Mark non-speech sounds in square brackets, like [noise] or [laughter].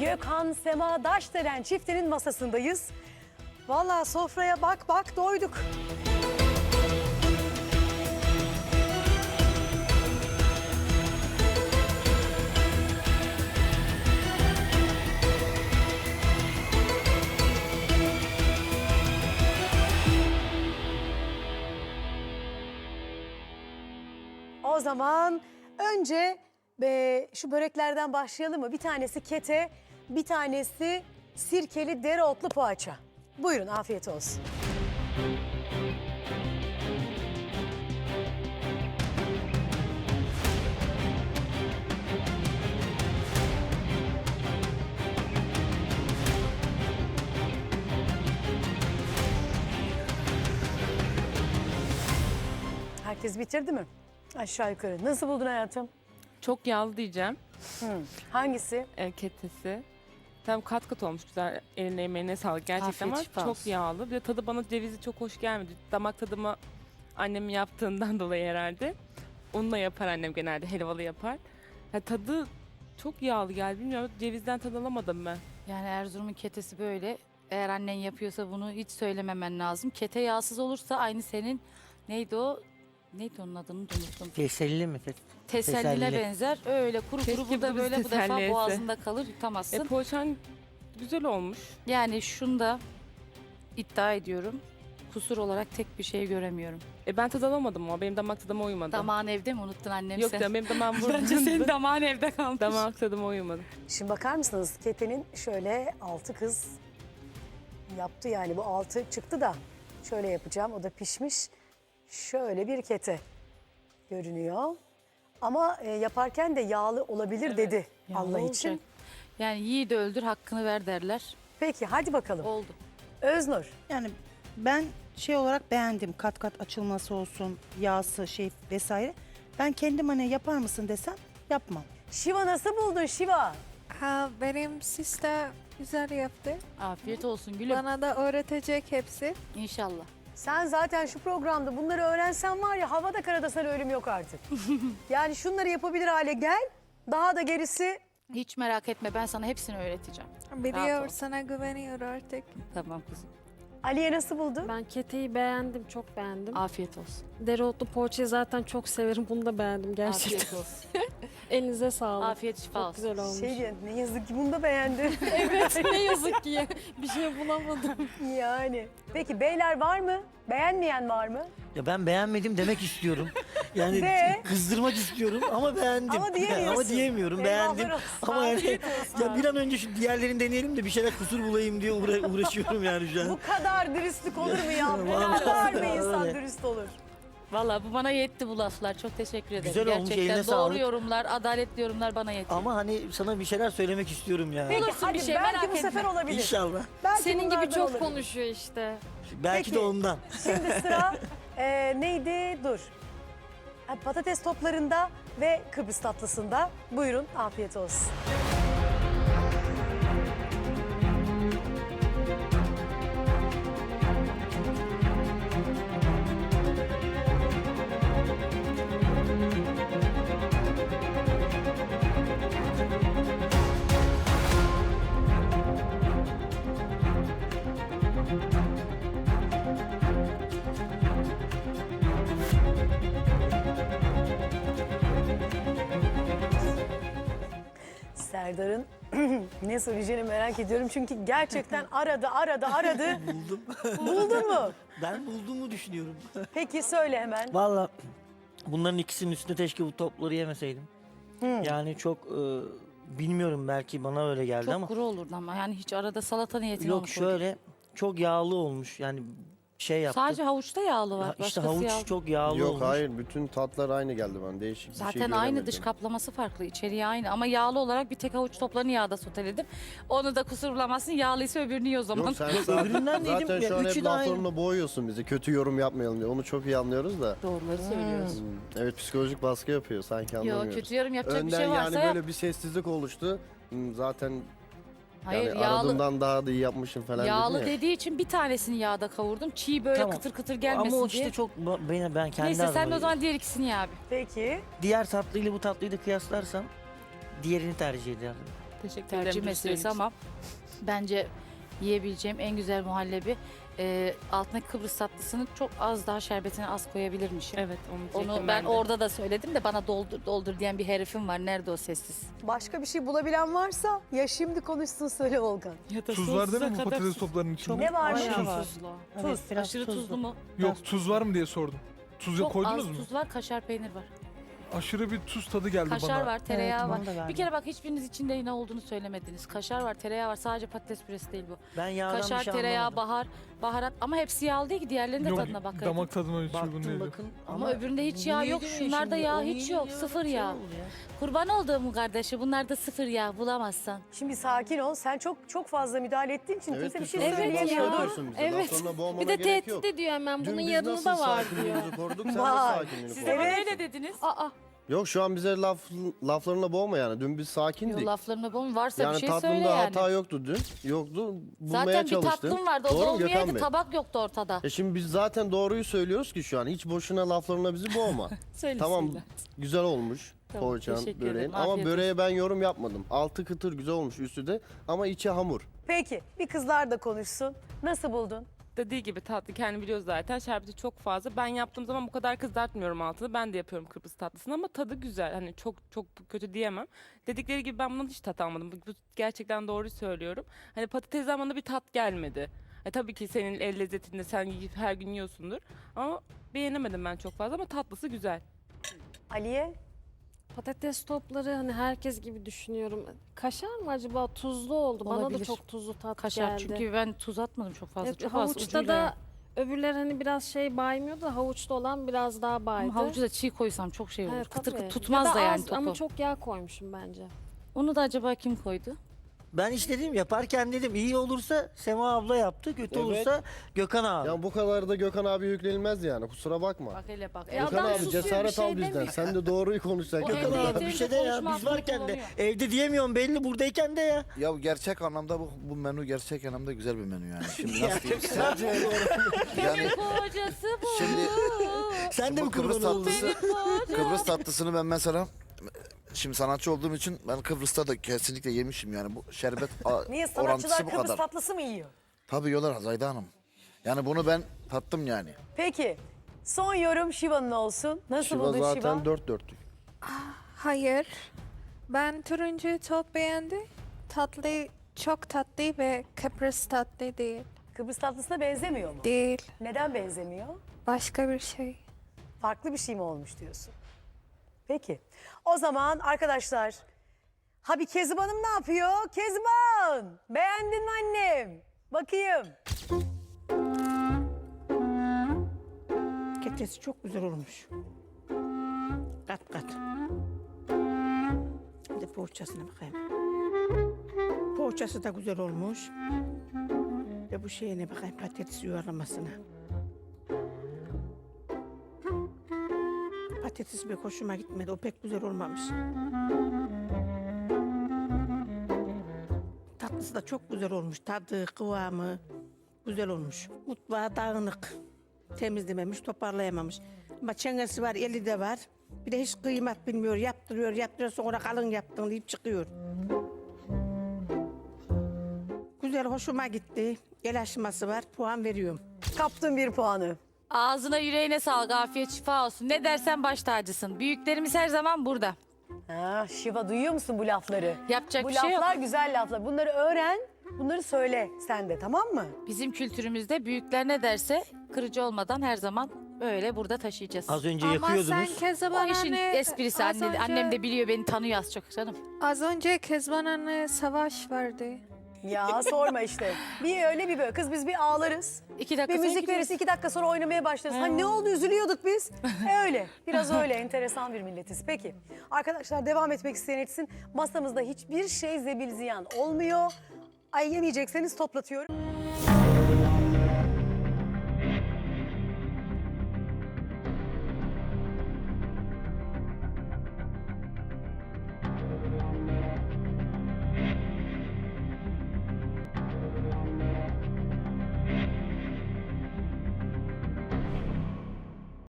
Gökhan Sema Daşdelen çiftinin masasındayız. Vallahi sofraya bak bak doyduk. O zaman önce e, şu böreklerden başlayalım mı? Bir tanesi kete, bir tanesi sirkeli dereotlu poğaça. Buyurun afiyet olsun. Herkes bitirdi mi? Aşağı yukarı. Nasıl buldun hayatım? Çok yağlı diyeceğim. Hangisi? E, ketesi. Tam kat kat olmuş güzel. Eline emeğine sağlık gerçekten Afiyet ama çok olsun. yağlı. Bir de tadı bana cevizi çok hoş gelmedi. Damak tadıma annemin yaptığından [laughs] dolayı herhalde. Onunla yapar annem genelde helvalı yapar. Ha, tadı çok yağlı geldi bilmiyorum. Cevizden tad alamadım ben. Yani Erzurum'un ketesi böyle. Eğer annen yapıyorsa bunu hiç söylememen lazım. Kete yağsız olursa aynı senin neydi o? Neydi onun adını da unuttum. Teselli mi? Tes- Teselline Teselli. benzer. Öyle kuru Keşke kuru bu da böyle bu defa boğazında kalır E, yutamazsın. poğaçan güzel olmuş. yani şunda iddia ediyorum. Kusur olarak tek bir şey göremiyorum. E, ben tad alamadım ama benim damak tadıma uymadı. Damağın evde mi unuttun annem Yok sen? canım benim damağım burada. [laughs] Bence senin damağın evde kalmış. damak tadıma uymadı. Şimdi bakar mısınız? Kete'nin şöyle altı kız yaptı yani bu altı çıktı da şöyle yapacağım. O da pişmiş. Şöyle bir kete görünüyor. Ama e, yaparken de yağlı olabilir dedi Yağlı Allah olacak. için. Yani yiğidi öldür hakkını ver derler. Peki hadi bakalım. Oldu. Öznur. Yani ben şey olarak beğendim. Kat kat açılması olsun, yağsı şey vesaire. Ben kendim hani yapar mısın desem yapmam. Şiva nasıl buldun Şiva? Ha, benim sister güzel yaptı. Afiyet olsun gülüm. Bana da öğretecek hepsi. İnşallah. Sen zaten şu programda bunları öğrensen var ya havada karada sana ölüm yok artık. [laughs] yani şunları yapabilir hale gel. Daha da gerisi Hiç merak etme ben sana hepsini öğreteceğim. Rahat Biliyor, sana güveniyor artık. Tamam kızım. Aliye nasıl buldu? Ben keteyi beğendim, çok beğendim. Afiyet olsun. Dereotlu poğaçayı zaten çok severim. Bunu da beğendim gerçekten. Afiyet olsun. [laughs] Elinize sağlık. Afiyet şifa Çok olsun. güzel olmuş. Şey diye, ne yazık ki bunu da beğendim. [laughs] evet, ne yazık ki. Bir şey bulamadım. yani. Peki beyler var mı? Beğenmeyen var mı? Ya ben beğenmedim demek istiyorum. Yani De. kızdırmak istiyorum ama beğendim. Ama diyemiyorsun. ama diyemiyorum. Eyvallah beğendim. olsun. Ama yani Afiyet olsun. ya bir an önce şu diğerlerini deneyelim de bir şeyler kusur bulayım diye uğra- uğraşıyorum yani şu an. Bu kadar dürüstlük olur mu ya? [laughs] Vallahi kadar bir insan dürüst olur? Valla bu bana yetti bu laflar. Çok teşekkür ederim. Güzel olmuş, Gerçekten eline doğru sağlık. yorumlar, adaletli yorumlar bana yetti. Ama hani sana bir şeyler söylemek istiyorum yani. Peki Bulursun hadi bir şey, belki merak bu sefer etme. olabilir. İnşallah. Belki Senin gibi çok olabilir. konuşuyor işte. Belki Peki. de ondan. Şimdi sıra [laughs] e, neydi? Dur. Ha, Patates toplarında ve Kıbrıs tatlısında. Buyurun afiyet olsun. Serdar'ın [clears throat] ne söyleyeceğini merak ediyorum. Çünkü gerçekten aradı, aradı, aradı. [laughs] Buldum. Buldun mu? ben bulduğumu düşünüyorum. [laughs] Peki söyle hemen. Valla bunların ikisinin üstünde keşke bu topları yemeseydim. Yani çok e, bilmiyorum belki bana öyle geldi Çok ama. kuru olurdu ama yani hiç arada salata niyetine Yok şöyle çok yağlı olmuş yani şey yaptı. Sadece havuçta yağlı Ha, var. işte Başkası havuç yağlı. çok yağlı Yok olmuş. hayır bütün tatlar aynı geldi bana değişik bir şey Zaten aynı dış kaplaması farklı, içeriği aynı ama yağlı olarak bir tek havuç toplarını yağda soteledim. Onu da kusurlamazsın, yağlıysa öbürünü yiyor o zaman. Yok sen [laughs] zaten, öbüründen değilim zaten ya, şu an üçü hep de aynı. laflarımla boğuyorsun bizi kötü yorum yapmayalım diye onu çok iyi anlıyoruz da. Doğruları söylüyorsun. Hmm, Evet psikolojik baskı yapıyor sanki Yok anlamıyoruz. kötü yorum yapacak Önden bir şey varsa yani yap. böyle bir sessizlik oluştu. Hmm, Zaten Hayır yani yağlı, aradığımdan daha da iyi yapmışım falan yağlı dedin ya. dediği için bir tanesini yağda kavurdum. Çiğ böyle Tamam. kıtır kıtır gelmesin Ama o diye. işte çok ba- ben, ben kendi Neyse sen de adıma- o zaman diğer ikisini ye abi. Peki. Diğer tatlıyla bu tatlıyı da kıyaslarsam diğerini tercih ederdim. Teşekkür ederim. tercih meselesi ama bence yiyebileceğim en güzel muhallebi e, altındaki Kıbrıs tatlısını çok az daha şerbetine az koyabilirmişim. Evet onu Onu ben de. orada da söyledim de bana doldur doldur diyen bir herifim var. Nerede o sessiz? Başka bir şey bulabilen varsa ya şimdi konuşsun söyle Volkan. [laughs] Ya da Tuz var değil mi bu patates toplarının içinde? Ne var Bayağı mı? var. Evet, biraz Aşırı tuzlu. tuzlu mu? Yok tuz var mı diye sordum. Tuz Çok koydunuz az mu? tuz var, kaşar peynir var. Aşırı bir tuz tadı geldi Kaşar bana. var, tereyağı Evet, var. bana da geldi. Bir kere bak hiçbiriniz içinde ne olduğunu söylemediniz. Kaşar var, tereyağı var. Sadece patates püresi değil bu. Ben yağdan Kaşar, bir şey tereyağı, anlamadım. bahar, baharat ama hepsi yağlı değil ki diğerlerinin de Yok, tadına bakın. damak tadıma hiç uygun Baktım değildi. bakın Ama öbüründe hiç yağ yok, diyor şunlarda şimdi? yağ hiç niye yok, sıfır Şey yağ. oldu ya. Kurban olduğum kardeşi bunlarda sıfır yağ bulamazsan. Şimdi sakin ol. Sen çok çok fazla müdahale ettiğin için kimse bir şey söyleyemiyordu. bahsediyorsun bize. Evet. Laflarına boğmana Bir de gerek tehdit yok. ediyor hemen Dün bunun biz yanında nasıl da var diyor. sakinliğimizi koruduk sen de sakinliğini Siz koru. de Evet. öyle dediniz. Aa, Yok şu an bize laf laflarına boğma yani. Dün biz sakindik. Yo, laflarına bom varsa yani bir şey söyle yani. hata yoktu dün. Yoktu. Bulmaya Zaten bir çalıştın. tatlım vardı. O Doğru da mu Gökhan olmayaydı. Bey? Tabak yoktu ortada. E şimdi biz zaten doğruyu söylüyoruz ki şu an. Hiç boşuna laflarına bizi boğma. [laughs] Söyle tamam söyle. güzel olmuş Tamam, poğaçan teşekkür böreğin. ederim. Ama Afiyet böreğe ben yorum yapmadım. Altı kıtır güzel olmuş üstü de ama içi hamur. Peki bir kızlar da konuşsun. Nasıl buldun? Dediği gibi tatlı kendi biliyor zaten. Şerbeti çok fazla. Ben yaptığım zaman bu kadar kızartmıyorum altını. Ben de yapıyorum Kıbrıs tatlısını ama tadı güzel. Hani çok çok kötü diyemem. Dedikleri gibi ben bundan hiç tat almadım. Bu, gerçekten doğru söylüyorum. Hani patatesten bana bir tat gelmedi. E, tabii ki senin el lezzetinde sen her gün yiyorsundur. Ama beğenemedim ben çok fazla ama tatlısı güzel. Aliye? Patates topları hani herkes gibi düşünüyorum. Kaşar mı acaba tuzlu oldu? Bana da Olabilir. çok tuzlu tat Kaşar geldi. çünkü ben tuz atmadım çok fazla. Evet, çok az havuçta ucuyla. da öbürler hani biraz şey baymıyor da havuçta olan biraz daha baydı. Ama havucu da çiğ koysam çok şey olur. Evet, kıtır kıtır tutmaz Ya da, yani az topu. Ama çok yağ koymuşum bence. Onu da acaba kim koydu? Ben işte dedim yaparken dedim iyi olursa Sema abla yaptı, kötü Evet. olursa Gökhan abi. Ya bu kadar da Gökhan abi yüklenilmez yani kusura bakma. Bak hele bak. Ya Gökhan adam abi susuyor, cesaret şey al bizden. demiyor. Sen de doğruyu konuşacaksın. [laughs] O Gökhan abi. yeterince bir şey de ya konuşma biz hakkını varken de kullanıyor. evde diyemiyorum belli buradayken de ya. Ya gerçek anlamda bu, bu menü gerçek anlamda güzel bir menü yani. Şimdi nasıl diyeyim size? Yani Yani kocası bu. şimdi Sen de bu mi Kıbrıs kurban oldun? tatlısı Kıbrıs tatlısını ben mesela şimdi sanatçı olduğum için ben Kıbrıs'ta da kesinlikle yemişim yani bu şerbet [laughs] a- Niye orantısı sanatçılar bu Kıbrıs kadar. tatlısı mı yiyor? Tabii yiyorlar Zayda Hanım. Yani bunu ben tattım yani. Peki son yorum Şiva'nın olsun. Nasıl Şiva buldun zaten Şiva? dört dörtlük. Hayır. Ben turuncu çok beğendim. Tatlı, çok tatlı ve Kıbrıs tatlı değil. Kıbrıs tatlısına benzemiyor mu? Değil. Neden benzemiyor? Başka bir şey. Farklı bir şey mi olmuş diyorsun? Peki. O zaman arkadaşlar ha bir Kezban Hanım ne yapıyor? Kezban! Beğendin mi annem? Bakayım. Ketesi çok güzel olmuş. Kat kat. Bir de poğaçasına bakayım. Poğaçası da güzel olmuş. Ve bu şeyine bakayım patates yuvarlamasına. Patates pek hoşuma gitmedi. O pek güzel olmamış. Tatlısı da çok güzel olmuş. Tadı, kıvamı güzel olmuş. Mutfağı dağınık temizlememiş, toparlayamamış. Ama çengesi var, eli de var. Bir de hiç kıymet bilmiyor, yaptırıyor, yaptırıyor sonra kalın yaptın deyip çıkıyor. Güzel, hoşuma gitti. El aşması var, puan veriyorum. Kaptın bir puanı. Ağzına yüreğine sağlık, afiyet şifa olsun. Ne dersen baş tacısın. Büyüklerimiz her zaman burada. Ha, Şiva duyuyor musun bu lafları? Yapacak bu bir şey yok. laflar güzel laflar. Bunları öğren, bunları söyle sen de tamam mı? Bizim kültürümüzde büyükler ne derse kırıcı olmadan her zaman böyle burada taşıyacağız. Az önce Ama sen yakıyordunuz. o Kezban işin anne... esprisi. az Anne, önce- Annem de biliyor beni tanıyor az çok canım. Az önce Kezban anne savaş vardı. Ya sorma işte. Bir öyle bir böyle. Kız biz bir ağlarız. İki dakika Bir sonra müzik verirse iki dakika sonra oynamaya başlarız. Hani ne oldu üzülüyorduk biz. [laughs] E öyle. Biraz öyle. Enteresan bir milletiz. Peki. Arkadaşlar devam etmek isteyen etsin. Masamızda hiçbir şey zebil ziyan olmuyor. Ay yemeyecekseniz toplatıyorum.